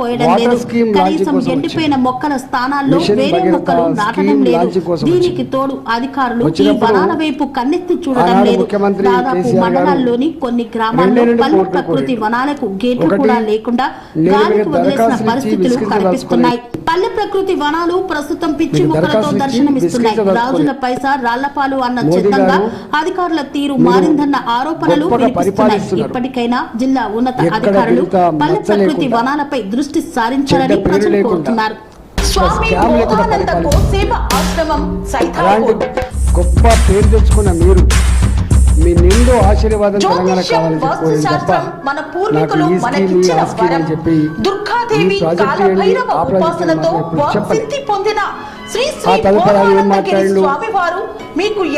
పోయడం లేదు. కనీసం ఎండిపోయిన మొక్కల స్థానాల్లో వేరే మొక్కలు నాటడం లేదు. దీనికి తోడు అధికారులు ఈ వనాల వైపు కన్నెత్తి చూడడం లేదు. దాదాపు మండలాల్లోని కొన్ని గ్రామాల్లో పల్లె కోట్లు ప్రకృతి. వనాలకు గేట్లు కూడా లేకుండా గాలికి వదిలేసిన పరిస్థితులు. కనిపిస్తున్నాయి. పల్లె ప్రకృతి వనాలు ప్రస్తుతం పిచ్చి మీకు మొక్కలతో దర్శనమిస్తున్నాయి. రాజుల పైసా రాళ్ళపాలు అన్న చిత్తంగా అధికారుల తీరు మీరు మారిందన్న ఆరోపణలు వినిపిస్తున్నాయి. ఇప్పటికైనా జిల్లా ఉన్నత అధికారులు పల్లె ప్రకృతి వనాలపై దృష్టి సారించాలని ప్రజలు కోరుతున్నారు స్వామి ఆశ్రమం సైతాపూర్ గొప్ప పేరు తెచ్చుకున్న మీరు మీ నిండు ఆశీర్వాదం తెలంగాణ కావాలని చెప్పుకోలేదు తప్ప శాస్త్రం మన పూర్వీకులు నాకు ఈ స్కీమ్, మనకిచ్చిన ఆ స్కీమ్ అని చెప్పి ఈ ప్రాజెక్ట్ చేయండి, ఆ ప్రాజెక్ట్ ఎప్పుడు చెప్పలేదు. శ్రీ ఆ తదుపరి ఏం మాట్లాడిండు?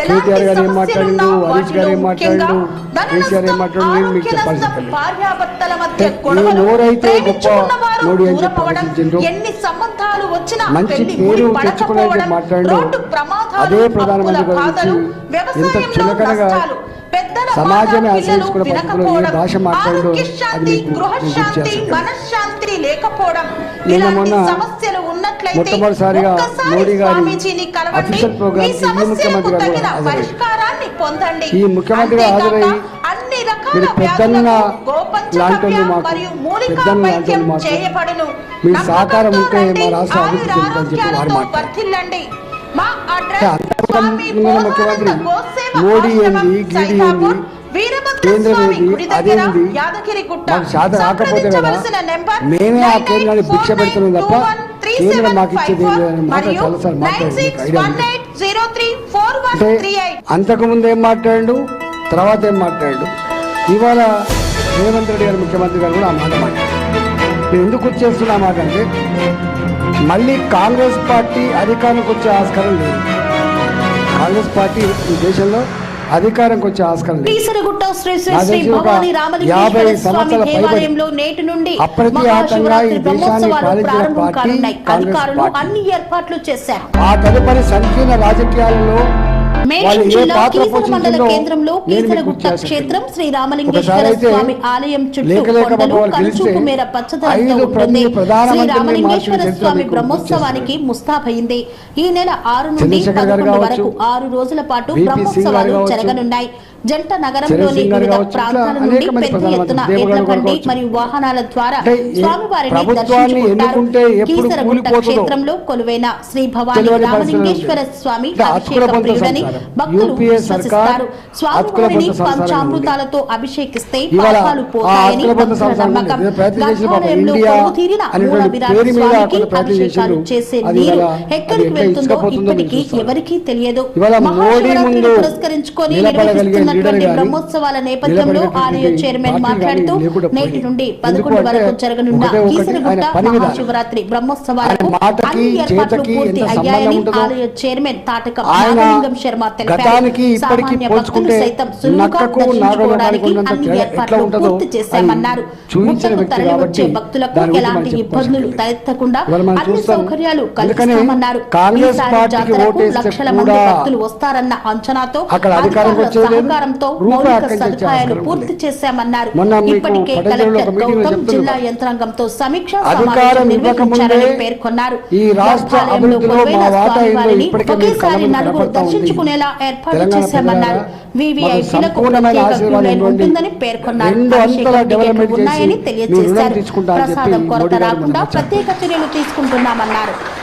కేటీఆర్ గారు ఏం మాట్లాడిండు? హరీష్ గారు ఏం మాట్లాడిండు? కేసీఆర్ ఏం మాట్లాడిండు? నేను మీకు ఏ గొడవలు, నోరైతే గొప్ప నోడి అని చెప్పి ఆలోచించిండ్రు. ఎన్ని సంబంధాలు వచ్చినా మంచి పేరు ముడి తెచ్చుకునేది పడకపోవడం, మాట్లాడిండు. అదే ప్రధానమంత్రి గారి ఎంత చులకనగా సమాజమే మాట ఆశ్రయించుకునే పిల్లలు పద్ధతిలో ఏ వినకపోవడం, భాష మాట్లాడిండో అది మీకు. మనశ్శాంతి లేకపోవడం నిన్న మొన్న మొట్టమొదటిసారిగా మోడీ గారి అఫీషియల్ ప్రోగ్రామ్ ఈ ముఖ్యమంత్రి గారు ఈ ముఖ్యమంత్రి గారు హాజరై అన్ని రకాల మీరు పెద్దన్న లాంటోళ్ళు మాకు, పెద్దన్న మాకు, మీ సహకారం ఉంటే మా రాష్ట్రం అభివృద్ధి చెందుతుందని చెప్పి వారు మాట్లాడారు. వర్ధిల్లండి మా అడ్రస్ అంతకుముందు స్వామి ఉన్న ముఖ్యమంత్రి బోధానంద గోసేవ మోడీ ఆశ్రమం, ఏంది, గీడీ సైతాపూర్, ఏంది, వీరభద్ర కేంద్రం స్వామి ఏంది, గుడి దగ్గర అదేంది, యాదగిరిగుట్ట మాకు శాతం రాకపోతే కదా? సంప్రదించవలసిన నెంబర్ మేమే ఆ కేంద్రాన్ని భిక్ష పెడుతున్నాం తప్ప కేంద్రం మాకు ఇచ్చేది ఏం లేదని మాట మరియు చాలాసార్లు మాట్లాడింది మీకు ఐడియా ఉంది. 9618034138. అంటే అంతకు ముందు ఏం మాట్లాడు తర్వాత ఏం మాట్లాడు ఇవాళ రేవంత్ రెడ్డి గారు ముఖ్యమంత్రి గారు కూడా ఆ మాట మాట్లాడారు. నేను ఎందుకు వచ్చేస్తున్నా మాట అంటే మళ్ళీ కాంగ్రెస్ పార్టీ అధికారంకి వచ్చే ఆస్కారం లేదు. కాంగ్రెస్ పార్టీ ఈ దేశంలో అధికారంకి వచ్చే ఆస్కారం లేదు. యాభై సంవత్సరాల పైబడి నుండి అప్రతిహతంగా ఈ దేశాన్ని పాలించిన పార్టీ కాంగ్రెస్ పార్టీ. ఏర్పాట్లు చేశారు. ఆ తదుపరి సంకీర్ణ రాజకీయాలలో ఏ జిల్లా కీసర మండల కేంద్రంలో కీసరగుట్ట. క్షేత్రం శ్రీ రామలింగేశ్వర స్వామి ఆలయం చుట్టూ కొండలు కనుచూపు మేర పచ్చదనంతో ఉంటుంది. శ్రీ రామలింగేశ్వర స్వామి బ్రహ్మోత్సవానికి ముస్తాబయింది. ఈ నెల ఆరు నుండి పదకొండు వరకు ఆరు రోజుల పాటు బ్రహ్మోత్సవాలు జరగనున్నాయి. జంట నగరంలోని వివిధ ప్రాంతాల నుండి పెద్ద ఎత్తున ఎడ్ల బండి. మరియు వాహనాల ద్వారా స్వామివారిని దర్శించుకుంటారు కీసరగుట్ట క్షేత్రంలో కొలువైన శ్రీ భవానీ రామలింగేశ్వర స్వామి అభిషేక ప్రియుడని. భక్తులు విశ్వసిస్తారు స్వామివారిని పంచామృతాలతో అభిషేకిస్తే పాపాలు పోతాయని భక్తుల నమ్మకం గర్భాలయంలో ఇండియా కొలువు తీరిన అనేటువంటి మూల విరాట్ స్వామికి అభిషేకాలు. చేసే నీరు ఎక్కడికి వెళ్తుందో ఇప్పటికీ. ఎవరికీ తెలియదు మహాశివరాత్రిని పురస్కరించుకొని నిలబడగలిగే గాని, బ్రహ్మోత్సవాల నేపథ్యంలో ఆలయ చైర్మన్ మాట్లాడుతూ నేటి. నుండి పదకొండు వరకు జరగనున్న కీసరగుట్ట. మహాశివరాత్రి బ్రహ్మోత్సవాలకు అన్ని ఏర్పాట్లు పూర్తి అయ్యాయని ఆలయ చైర్మన్ తాటక నాగలింగం శర్మ తెలిపారు సామాన్య భక్తులు సైతం సులువుగా దర్శించుకోవడానికి అన్ని ఏర్పాట్లు పూర్తి చేశామన్నారు వ్యక్తి తరలి వచ్చే భక్తులకు ఎలాంటి ఇబ్బందులు. తలెత్తకుండా అన్ని. సౌకర్యాలు కల్పిస్తామన్నారు ఈసారి జాతరకు లక్షల మంది భక్తులు వస్తారన్న అంచనాతో అధికారుల లేదు. సహకారంతో మౌలిక సదుపాయాలు పూర్తి. చేశామన్నారు ఇప్పటికే కలెక్టర్ గౌతమ్. జిల్లా యంత్రాంగంతో సమీక్షా సమావేశం నిర్వహించారని పేర్కొన్నారు గర్భాలయంలో కొలువైన స్వామివారిని ఒకేసారి నలుగురు. దర్శించుకునేలా ఏర్పాటు చేశామన్నారు వివిఐపీలకు ప్రత్యేక క్యూ లైన్. ఉంటుందని పేర్కొన్నారు టికెట్లు ఉన్నాయని తెలియజేశారు ప్రసాదం కొరత రాకుండా ప్రత్యేక చర్యలు తీసుకుంటున్నామన్నారు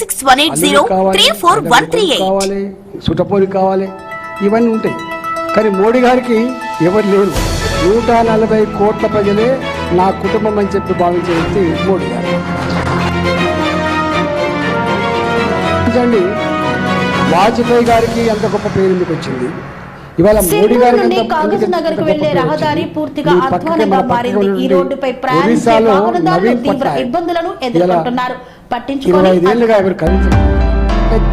six one eight zero three four one three eight. కావాలి సుటపోలి కావాలి ఇవన్నీ ఉంటాయి. కానీ మోడీ గారికి ఎవరు లేరు. నూట నలభై కోట్ల ప్రజలే నా కుటుంబం అని చెప్పి భావించే వ్యక్తి మోడీ గారు. చూడండి వాజ్పేయి గారికి అంత గొప్ప పేరు ఎందుకు వచ్చింది? ఇవాళ మోడీ గారికి కాగజ్ ఎందుకు నగర్కు వెళ్ళే రహదారి? పూర్తిగా అధ్వానంగా మారింది. ఈ రోడ్డుపై ప్రయాణించే వాహనదారులు నవీన్ తీవ్ర పట్నాయక్ ఇబ్బందులను ఎదుర్కొంటున్నారు.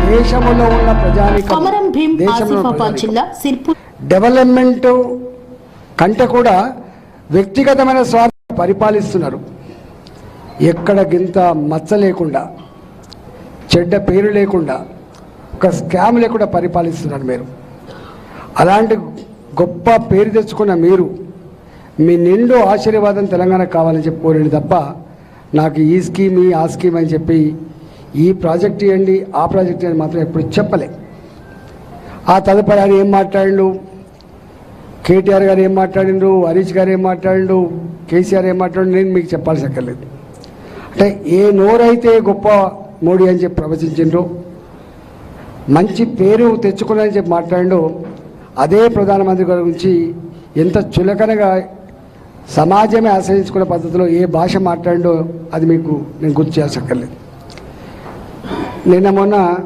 దేశంలో ఉన్న ప్రజానికం కొమరం భీం దేశంలో ఉన్న ఆసిఫాబాద్ ప్రజానీకం. జిల్లా సిర్పూర్ డెవలప్మెంట్ కంటే కూడా వ్యక్తిగతమైన స్వార్థ పరిపాలిస్తున్నారు. ఎక్కడ గింత మచ్చ లేకుండా చెడ్డ పేరు లేకుండా ఒక స్కామ్ లేకుండా పరిపాలిస్తున్నారు మీరు. అలాంటి గొప్ప పేరు తెచ్చుకున్న మీరు మీ నిండు ఆశీర్వాదం తెలంగాణ కావాలని చెప్పి కోరండి తప్ప నాకు ఈ స్కీమ్ ఈ ఆ స్కీమ్ అని చెప్పి ఈ ప్రాజెక్ట్ ఇవ్వండి ఆ ప్రాజెక్ట్ ఇవ్వండి మాత్రం ఎప్పుడు చెప్పలే. ఆ తదుపరి ఆయన ఏం మాట్లాడిండు? కేటీఆర్ గారు ఏం మాట్లాడిండు? హరీష్ గారు ఏం మాట్లాడిండు? కేసీఆర్ ఏం మాట్లాడిండు? నేను మీకు చెప్పాల్సి అక్కర్లేదు అంటే ఏ నోరైతే గొప్ప మోడీ అని చెప్పి ప్రవచించిండ్రో మంచి పేరు తెచ్చుకున్నారని చెప్పి మాట్లాడిండో అదే ప్రధానమంత్రి గారి గురించి ఎంత చులకనగా సమాజమే ఆశ్రయించుకునే పద్ధతిలో ఏ భాష మాట్లాడిండో అది మీకు నేను గుర్తు చేసక్కర్లేదు నిన్న మొన్న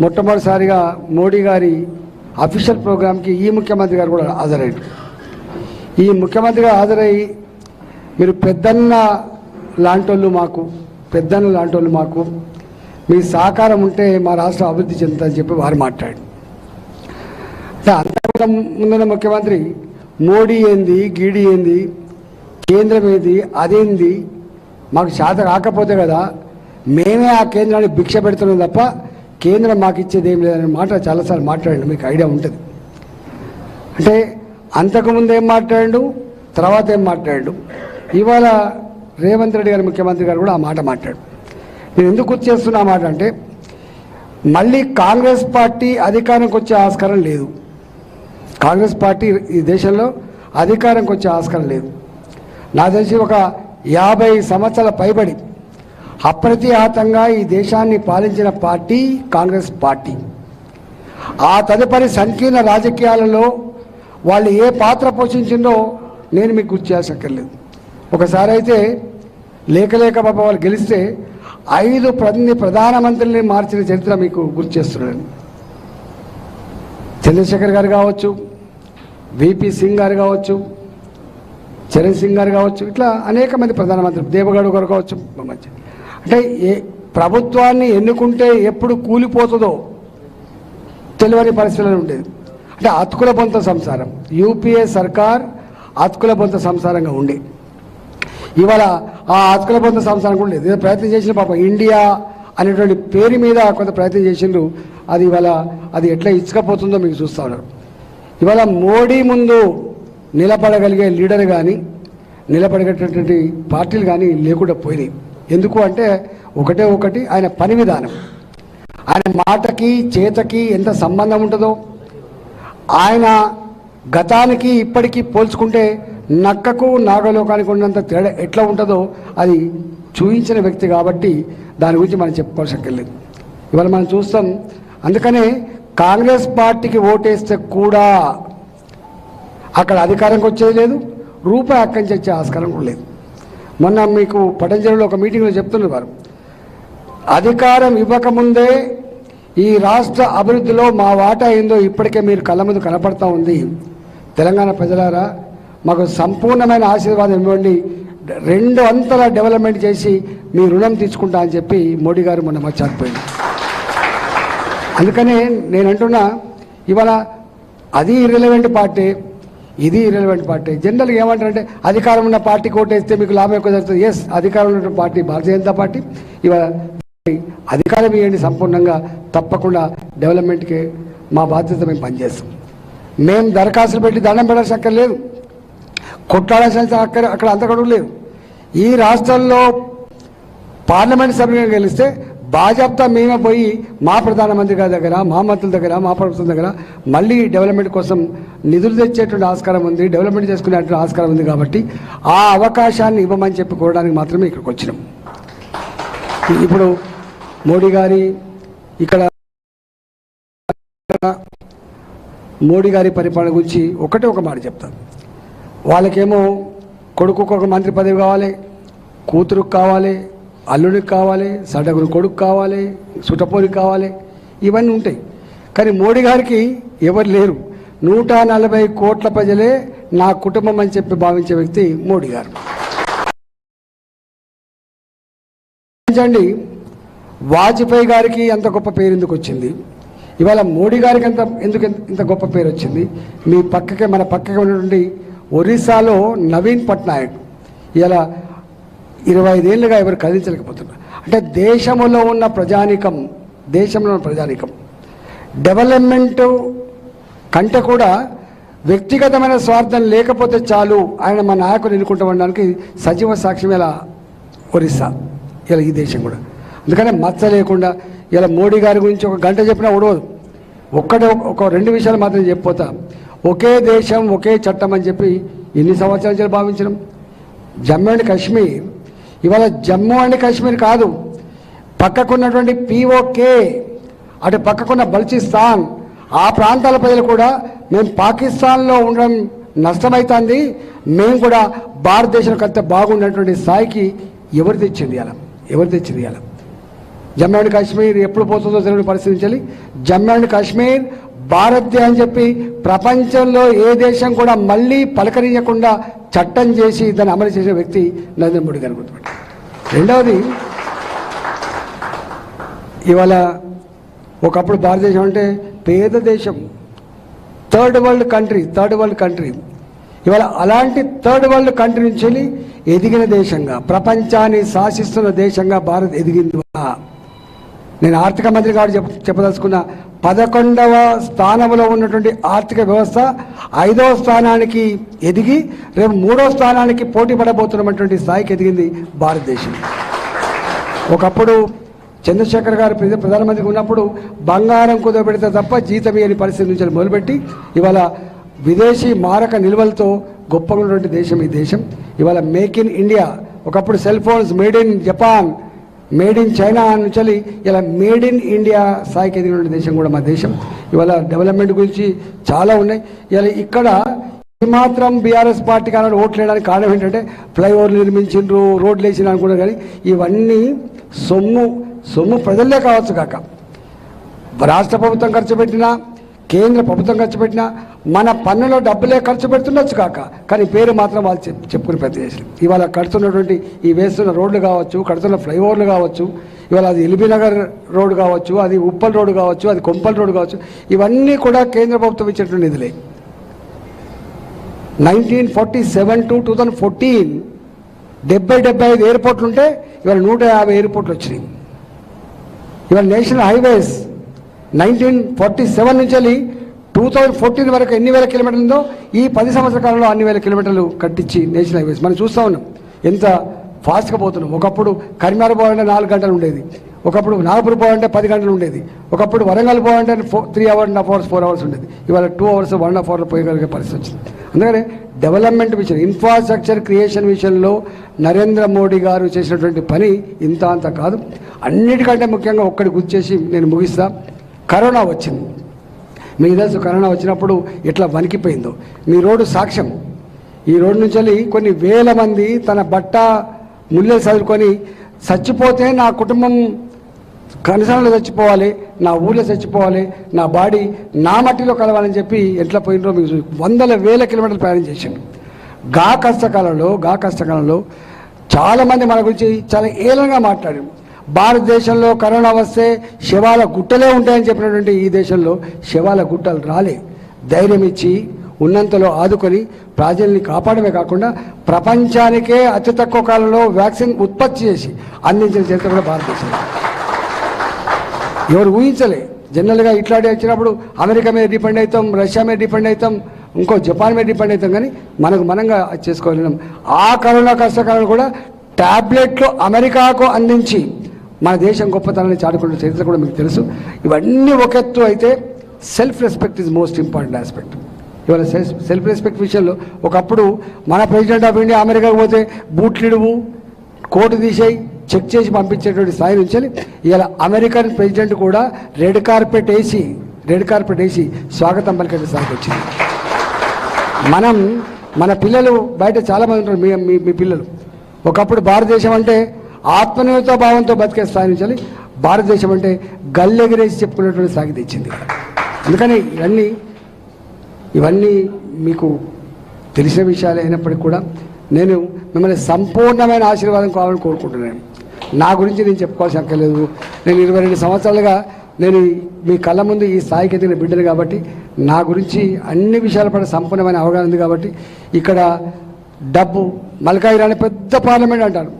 మొట్టమొదటిసారిగా మోడీ గారి అఫీషియల్ ప్రోగ్రామ్కి ఈ ముఖ్యమంత్రి గారు కూడా హాజరయ్యారు. ఈ ముఖ్యమంత్రిగా హాజరయ్యి మీరు పెద్దన్న లాంటోళ్ళు మాకు పెద్దన్న లాంటోళ్ళు మాకు మీ సహకారం ఉంటే మా రాష్ట్రం అభివృద్ధి చెందుతుందని చెప్పి వారు మాట్లాడారు. అంటే అంతకుముందు ముందున్న ముఖ్యమంత్రి మోడీ ఏంది గీడి ఏంది కేంద్రం ఏంది అదేంది? మాకు శాత రాకపోతే కదా మేమే ఆ కేంద్రాన్ని భిక్ష పెడుతున్నాం తప్ప కేంద్రం మాకు ఇచ్చేది ఏం లేదనే మాట చాలాసార్లు మాట్లాడండి మీకు ఐడియా ఉంటుంది. అంటే అంతకుముందు ఏం మాట్లాడు తర్వాత ఏం మాట్లాడు ఇవాళ రేవంత్ రెడ్డి గారు ముఖ్యమంత్రి గారు కూడా ఆ మాట మాట్లాడు. నేను ఎందుకు గుర్తు చేస్తున్నా ఆ మాట అంటే మళ్ళీ కాంగ్రెస్ పార్టీ అధికారంకి వచ్చే ఆస్కారం లేదు. కాంగ్రెస్ పార్టీ ఈ దేశంలో అధికారంకి వచ్చే ఆస్కారం లేదు. నా తెలిసి ఒక యాభై సంవత్సరాల పైబడి అప్రతిహతంగా ఈ దేశాన్ని పాలించిన పార్టీ కాంగ్రెస్ పార్టీ. ఆ తదుపరి సంకీర్ణ రాజకీయాలలో వాళ్ళు ఏ పాత్ర పోషించిందో నేను మీకు గుర్తు చేసక్కర్లేదు ఒకసారి అయితే లేక లేక పాప వాళ్ళు గెలిస్తే ఐదు ప్రతి ప్రధానమంత్రుల్ని మార్చిన చరిత్ర మీకు గుర్తు చేస్తున్నాను. చంద్రశేఖర్ గారు కావచ్చు విపి సింగ్ గారు కావచ్చు చరణ్ సింగ్ గారు కావచ్చు ఇట్లా అనేక మంది ప్రధానమంత్రి దేవగౌడ గారు కావచ్చు మంచి అంటే ఏ ప్రభుత్వాన్ని ఎన్నుకుంటే ఎప్పుడు కూలిపోతుందో తెలియని పరిస్థితులు ఉండేది అంటే అతుకుల బొంత సంసారం యూపీఏ సర్కార్ అతుకుల బొంత సంసారంగా ఉండే. ఇవాళ ఆ అతుకుల బొంత సంసారం కూడా లేదు. ప్రయత్నం చేసిన పాపం ఇండియా అనేటువంటి పేరు మీద కొంత ప్రయత్నం చేసిండ్రు. అది ఇవాళ అది ఎట్లా ఇచ్చకపోతుందో మీకు చూస్తా ఉన్నారు. ఇవాళ మోడీ ముందు నిలబడగలిగే లీడర్ కానీ నిలబడగేటటువంటి పార్టీలు కానీ లేకుండా పోయినాయి. ఎందుకు అంటే ఒకటే ఒకటి ఆయన పని విధానం. ఆయన మాటకి చేతకి ఎంత సంబంధం ఉంటుందో ఆయన గతానికి ఇప్పటికీ పోల్చుకుంటే నక్కకు నాగలోకానికి ఉన్నంత తేడా ఎట్లా ఉంటుందో అది చూయించిన వ్యక్తి కాబట్టి దాని గురించి మనం చెప్పుకోవాల్సి అక్కర్లేదు ఇవాళ మనం చూస్తాం అందుకనే కాంగ్రెస్ పార్టీకి ఓటేస్తే కూడా అక్కడ అధికారంకి వచ్చేది లేదు రూపాయి అక్కడి నుంచి వచ్చే ఆస్కారం కూడా లేదు. మొన్న మీకు పటంజలిలో ఒక మీటింగ్లో చెప్తున్నారు వారు. అధికారం ఇవ్వకముందే ఈ రాష్ట్ర అభివృద్ధిలో మా వాటా ఏందో ఇప్పటికే మీరు కళ్ళ ముందు కనపడతా ఉంది. తెలంగాణ ప్రజలారా మాకు సంపూర్ణమైన ఆశీర్వాదం ఇవ్వండి. రెండు అంతల డెవలప్మెంట్ చేసి మీ రుణం తీసుకుంటా అని చెప్పి మోడీ గారు మొన్న మర్చిపోయింది అందుకనే నేను అంటున్నా ఇవాళ అది ఇర్రెలవెంట్ పార్టీ ఇది ఇర్రెలవెంట్ పార్టీ. జనరల్గా ఏమంటారంటే అధికారం ఉన్న పార్టీ కోటేస్తే మీకు లాభం ఎక్కువ జరుగుతుంది. ఎస్ అధికారం ఉన్న పార్టీ భారతీయ జనతా పార్టీ. ఇవాళ అధికారం ఇవ్వండి సంపూర్ణంగా తప్పకుండా డెవలప్మెంట్కి మా బాధ్యత మేము పనిచేస్తాం. మేము దరఖాస్తులు పెట్టి దండం పెట్టాల్సిన అక్కర్లేదు. కొట్లాడాల్సిన అక్కడ అక్కడ అంతకడు లేవు. ఈ రాష్ట్రంలో పార్లమెంట్ సభ్యులు గెలిస్తే బాజాప్తా మేమే పోయి మా ప్రధానమంత్రి గారి దగ్గర మా మంత్రుల దగ్గర మా ప్రభుత్వం దగ్గర మళ్ళీ డెవలప్మెంట్ కోసం నిధులు తెచ్చేటువంటి ఆస్కారం ఉంది డెవలప్మెంట్ చేసుకునేటువంటి ఆస్కారం ఉంది కాబట్టి ఆ అవకాశాన్ని ఇవ్వమని చెప్పి కోరడానికి మాత్రమే ఇక్కడికి వచ్చినాం. ఇప్పుడు మోడీ గారి ఇక్కడ మోడీ గారి పరిపాలన గురించి ఒకటే ఒక మాట చెప్తాను. వాళ్ళకేమో కొడుకు ఒక మంత్రి పదవి కావాలి కూతురుకు కావాలి అల్లుడికి కావాలి సడగురు కొడుకు కావాలి సుటపోరికి కావాలి ఇవన్నీ ఉంటాయి. కానీ మోడీ గారికి ఎవరు లేరు. నూట నలభై కోట్ల ప్రజలే నా కుటుంబం అని చెప్పి భావించే వ్యక్తి మోడీ గారు. గమనించండి వాజ్పేయి గారికి అంత గొప్ప పేరు ఎందుకు వచ్చింది? ఇవాళ మోడీ గారికి అంత ఎందుకు ఇంత- ఇంత గొప్ప పేరు వచ్చింది? మీ పక్కకే మన పక్కకే ఉన్నటువంటి ఒరిస్సాలో నవీన్ పట్నాయక్. ఇలా ఇరవై ఐదేళ్ళుగా ఎవరు కదిలించలేకపోతున్నారు. అంటే దేశంలో ఉన్న ప్రజానికం దేశంలో ఉన్న ప్రజానికం. డెవలప్మెంట్ కంటే కూడా వ్యక్తిగతమైన స్వార్థం లేకపోతే చాలు ఆయన మా నాయకులు ఎన్నుకుంటామనడానికి ఉండడానికి సజీవ సాక్ష్యం ఇలా ఒరిస్సా ఇలా ఈ దేశం కూడా. అందుకనే మచ్చ లేకుండా ఇలా మోడీ గారి గురించి ఒక గంట చెప్పినా ఉడవదు ఒక్కటే ఒక రెండు విషయాలు మాత్రం చెప్పిపోతా ఒకే దేశం ఒకే చట్టం అని చెప్పి ఎన్ని సంవత్సరాలు భావించడం? జమ్మూ అండ్ కాశ్మీర్. ఇవాళ జమ్మూ అండ్ కాశ్మీర్ కాదు పక్కకున్నటువంటి పిఓకే అటు పక్కకున్న బల్చిస్తాన్ ఆ ప్రాంతాల ప్రజలు కూడా మేము పాకిస్తాన్లో ఉండడం నష్టమవుతుంది మేము కూడా భారతదేశం కంటే బాగున్నటువంటి స్థాయికి ఎవరు తెచ్చింది అలా ఎవరు తెచ్చింది అలా జమ్మూ అండ్ కాశ్మీర్ ఎప్పుడు పోతుందో తెలియని పరిశీలించాలి జమ్మూ అండ్ కాశ్మీర్ భారత్ అని చెప్పి ప్రపంచంలో ఏ దేశం కూడా మళ్ళీ పలకరించకుండా చట్టం చేసి దాన్ని అమలు చేసిన వ్యక్తి నరేంద్ర మోడీ గారు గుర్తుపెట్టారు. రెండవది ఇవాళ ఒకప్పుడు భారతదేశం అంటే పేద దేశం third world country third world country. ఇవాళ అలాంటి థర్డ్ వరల్డ్ కంట్రీ నుంచి వెళ్ళి ఎదిగిన దేశంగా ప్రపంచాన్ని శాసిస్తున్న దేశంగా భారత్ ఎదిగింది. నేను ఆర్థిక మంత్రి గారు చెప్ చెప్పదలుచుకున్న పదకొండవ స్థానంలో ఉన్నటువంటి ఆర్థిక వ్యవస్థ ఐదవ స్థానానికి ఎదిగి రేపు మూడో స్థానానికి పోటీ పడబోతున్నటువంటి స్థాయికి ఎదిగింది భారతదేశం. ఒకప్పుడు చంద్రశేఖర్ గారు ప్రధానమంత్రి ఉన్నప్పుడు బంగారం కుదరబెడితే తప్ప జీతం ఇయ్యని పరిస్థితి నుంచి మొదలుపెట్టి ఇవాళ విదేశీ మారక నిల్వలతో గొప్పగా ఉన్నటువంటి దేశం ఈ దేశం. ఇవాళ మేక్ ఇన్ ఇండియా ఒకప్పుడు cell phones made in Japan made in China నుంచి ఇలా మేడ్ ఇన్ ఇండియా స్థాయికి ఎదిగిన దేశం కూడా మా దేశం. ఇవాళ డెవలప్మెంట్ గురించి చాలా ఉన్నాయి. ఇలా ఇక్కడ ఈ మాత్రం బీఆర్ఎస్ పార్టీ కానీ ఓట్లు వేయడానికి కారణం ఏంటంటే ఫ్లైఓవర్లు నిర్మించిండ్రు రోడ్లు వేసిన అనుకున్నారు కానీ ఇవన్నీ సొమ్ము సొమ్ము ప్రజల్లే కావచ్చు కాక. రాష్ట్ర ప్రభుత్వం ఖర్చు పెట్టినా కేంద్ర ప్రభుత్వం ఖర్చు పెట్టినా మన పన్నులో డబ్బులే ఖర్చు పెడుతుండొచ్చు కాక. కానీ పేరు మాత్రం వాళ్ళు చెప్పుకుని పెద్ద చేసిన ఇవాళ కడుతున్నటువంటి ఈ వేస్తున్న రోడ్లు కావచ్చు కడుతున్న ఫ్లైఓవర్లు కావచ్చు ఇవాళ అది ఎల్బీనగర్ రోడ్ రోడ్డు కావచ్చు అది ఉప్పల్ రోడ్డు కావచ్చు అది కొంపల్ రోడ్డు కావచ్చు ఇవన్నీ కూడా కేంద్ర ప్రభుత్వం ఇచ్చేటువంటి నిధులే. Nineteen forty seven to two thousand fourteen డెబ్బై డెబ్బై ఐదు ఎయిర్పోర్ట్లు ఉంటే ఇవాళ నూట యాభై ఎయిర్పోర్ట్లు వచ్చినాయి. ఇవాళ national highways nineteen forty seven నుంచి వెళ్ళి టూ థౌజండ్ ఫోర్టీన్ వరకు ఎన్ని వేల కిలోమీటర్లు ఉందో ఈ పది సంవత్సరాల కాలంలో అన్ని వేల కిలోమీటర్లు కట్టించి నేషనల్ హైవేస్. మనం చూస్తూ ఉన్నాం. ఎంత ఫాస్ట్గా పోతున్నాం. ఒకప్పుడు కరీంనగర్ పోవాలంటే నాలుగు గంటలు ఉండేది. ఒకప్పుడు నాగపూర్ పోవాలంటే పది గంటలు ఉండేది. ఒకప్పుడు వరంగల్ పోవాలంటే four three hours and half hours four hours ఉండేది. ఇవాళ two hours one and half అవర్లో పోయగలిగే పరిస్థితి వచ్చింది. అందుకనే డెవలప్మెంట్ విషయం ఇన్ఫ్రాస్ట్రక్చర్ క్రియేషన్ విషయంలో నరేంద్ర మోడీ గారు చేసినటువంటి పని ఇంత అంత కాదు. అన్నిటికంటే ముఖ్యంగా ఒక్కడి గుర్తు చేసి నేను ముగిస్తా. కరోనా వచ్చింది. మీకు తెలుసు కరోనా వచ్చినప్పుడు ఎట్లా వణికిపోయిందో. మీ రోడ్డు సాక్ష్యం. ఈ రోడ్డు నుంచి వెళ్ళి కొన్ని వేల మంది తన బట్ట ముల్లెలు చదువుకొని చచ్చిపోతే నా కుటుంబం కనసంలో చచ్చిపోవాలి నా ఊళ్ళో చచ్చిపోవాలి నా బాడీ నా మట్టిలో కలవాలని చెప్పి ఎట్లా పోయినరో మీకు వందల వేల కిలోమీటర్లు ప్రయాణం చేశాను గా కష్టకాలంలో గా కష్టకాలంలో చాలామంది మన గురించి చాలా ఏలంగా మాట్లాడారు. భారతదేశంలో కరోనా వస్తే శవాల గుట్టలే ఉంటాయని చెప్పినటువంటి ఈ దేశంలో శవాల గుట్టలు రాలే. ధైర్యం ఇచ్చి ఉన్నంతలో ఆదుకొని ప్రజల్ని కాపాడమే కాకుండా ప్రపంచానికే అతి తక్కువ కాలంలో వ్యాక్సిన్ ఉత్పత్తి చేసి అందించిన చరిత్ర కూడా భారతదేశం ఎవరు ఊహించలే. జనరల్గా ఇట్లాంటి వచ్చినప్పుడు అమెరికా మీద డిపెండ్ అవుతాం రష్యా మీద డిపెండ్ అవుతాం ఇంకో జపాన్ మీద డిపెండ్ అవుతాం కానీ మనకు మనంగా చేసుకోలేం. ఆ కరోనా కష్టకాలం కూడా ట్యాబ్లెట్లు అమెరికాకు అందించి మన దేశం గొప్పతనాన్ని చాటుకున్న చరిత్ర కూడా మీకు తెలుసు. ఇవన్నీ ఒక ఎత్తు అయితే self respect is most important aspect ఇవాళ సెల్ఫ్ సెల్ఫ్ రెస్పెక్ట్ విషయంలో ఒకప్పుడు మన ప్రెసిడెంట్ ఆఫ్ ఇండియా అమెరికాకు పోతే బూట్లిడువు కోటు తీసేయి చెక్ చేసి పంపించేటువంటి స్థాయి నుంచి ఇలా అమెరికన్ ప్రెసిడెంట్ కూడా రెడ్ కార్పెట్ వేసి రెడ్ కార్పెట్ వేసి స్వాగతం పలికే స్థాయికి వచ్చింది. మనం మన పిల్లలు బయట చాలామంది ఉంటారు మీ మీ పిల్లలు. ఒకప్పుడు భారతదేశం అంటే ఆత్మనిర్భరత భావంతో బతికే స్థాయి నుంచి భారతదేశం అంటే గల్లెగిరేసి చెప్పుకునేటువంటి సాగి తెచ్చింది అందుకని ఇవన్నీ ఇవన్నీ మీకు తెలిసిన విషయాలు అయినప్పటికీ కూడా నేను మిమ్మల్ని సంపూర్ణమైన ఆశీర్వాదం కావాలని కోరుకుంటున్నాను. నా గురించి నేను చెప్పుకోవాల్సిన అక్కర్లేదు నేను ఇరవై రెండు సంవత్సరాలుగా నేను మీ కళ్ళ ముందు ఈ స్థాయికి ఎదిగిన బిడ్డను కాబట్టి నా గురించి అన్ని విషయాల పట్ల సంపూర్ణమైన అవగాహన ఉంది కాబట్టి ఇక్కడ డబ్బు మల్కాయిరాని పెద్ద పార్లమెంట్ అంటారు.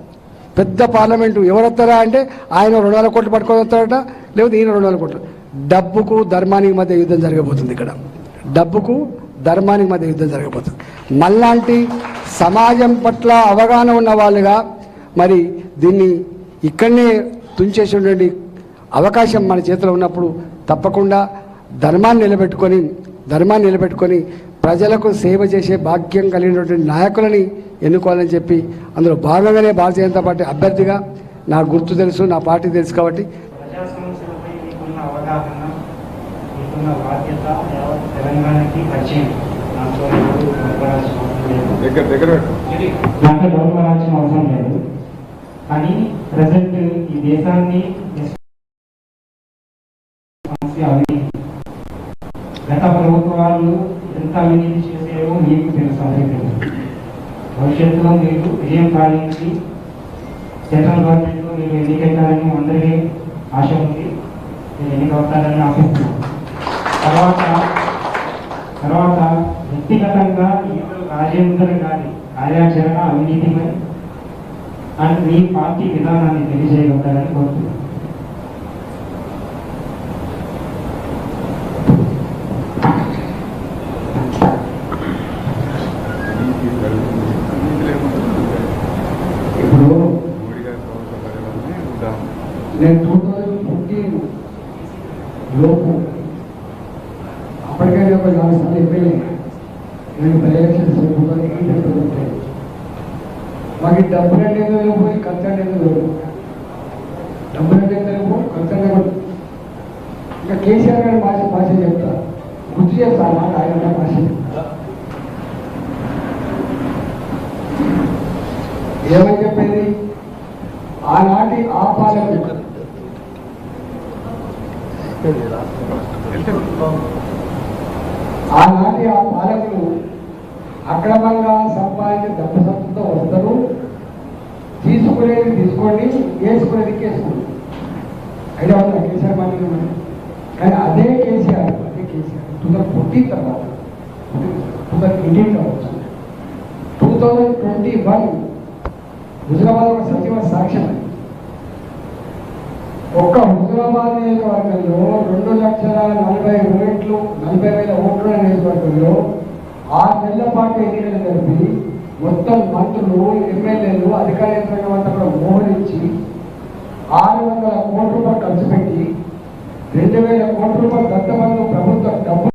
పెద్ద పార్లమెంటు ఎవరొస్తారా అంటే ఆయన రెండు వేల కోట్లు పట్టుకొని వస్తారట లేకపోతే ఈయన రెండు వేల కోట్లు. డబ్బుకు ధర్మానికి మధ్య యుద్ధం జరగబోతుంది ఇక్కడ. డబ్బుకు ధర్మానికి మధ్య యుద్ధం జరగబోతుంది. మళ్ళాంటి సమాజం పట్ల అవగాహన ఉన్న వాళ్ళుగా మరి దీన్ని ఇక్కడనే తుంచేసేటువంటి అవకాశం మన చేతిలో ఉన్నప్పుడు తప్పకుండా ధర్మాన్ని నిలబెట్టుకొని ధర్మాన్ని నిలబెట్టుకొని ప్రజలకు సేవ చేసే భాగ్యం కలిగినటువంటి నాయకులని ఎన్నుకోవాలని చెప్పి అందులో భాగంగానే భారతీయ జనతా పార్టీ అభ్యర్థిగా నా గుర్తు తెలుసు నా పార్టీ తెలుసు కాబట్టి. దాంట్లో అవసరం లేదు. కానీ ప్రజెంట్ ఈ దేశాన్ని గత ప్రభుత్వాలు ఎంత అవినీతి చేసాయో మీకు తెలుసు అందరికీ. తెలుసు భవిష్యత్తులో మీకు విజయం సాధించి సెంట్రల్ గవర్నమెంట్లో మీరు ఎన్నికైతారని అందరికీ ఆశ ఉంది. మీరు ఎన్నికవుతారని ఆశిస్తున్నాను. తర్వాత తర్వాత వ్యక్తిగతంగా ఈరోజు రాజేందర్ గారి కార్యాచరణ అవినీతిపై అండ్ మీ పార్టీ విధానాన్ని తెలియజేయగలరని కోరుతున్నాను ఇప్పుడు మోడీ గారి ప్రభుత్వ పరిపాలనే ఉదాహరణ నేను టూ థౌజండ్ ఫిఫ్టీన్ లోపు అప్పటికే ఒక నాలుగు సార్లు ఎమ్మెల్యే నేను బై ఎలక్షన్స్ మాకు ఈ డబ్బులు అంటే ఏదో లేవు ఈ ఖర్చు అంటే ఏదో లేవు డబ్బులు అంటే ఏదో ఇంకా కేసీఆర్ గారి భాష భాష చెప్తా. గుర్తు చేస్తా మాట ఆయన భాష ఏమని చెప్పేది? ఆనాటి ఆ పాలన ఆనాటి ఆ పాలకులు అక్రమంగా సంపాదించిన డబ్బు సంస్థతో వస్తారు తీసుకునేది తీసుకోండి వేసుకునేది వేసుకోండి అయితే అవుతుంది కేసీఆర్ మాట్లాడిన కానీ అదే కేసీఆర్ అదే కేసీఆర్. టూ థౌసండ్ ఫోర్టీన్ తర్వాత two thousand eighteen two thousand twenty one Huzurabad ఒక సచివ సాక్ష్యం ఒక్క హుజరాబాద్ నియోజకవర్గంలో రెండు లక్షల నలభై ఓట్లు నలభై వేల ఓట్ల నియోజకవర్గంలో ఆరు నెలల పాటు ఎన్నికలు జరిపి మొత్తం మంత్రులు ఎమ్మెల్యేలు అధికార యంత్రాంగం అంతా కూడా మోహరించి ఆరు వందల కోట్ల రూపాయలు ఖర్చు పెట్టి రెండు వేల కోట్ల రూపాయలు గతంలో ప్రభుత్వం డబ్బు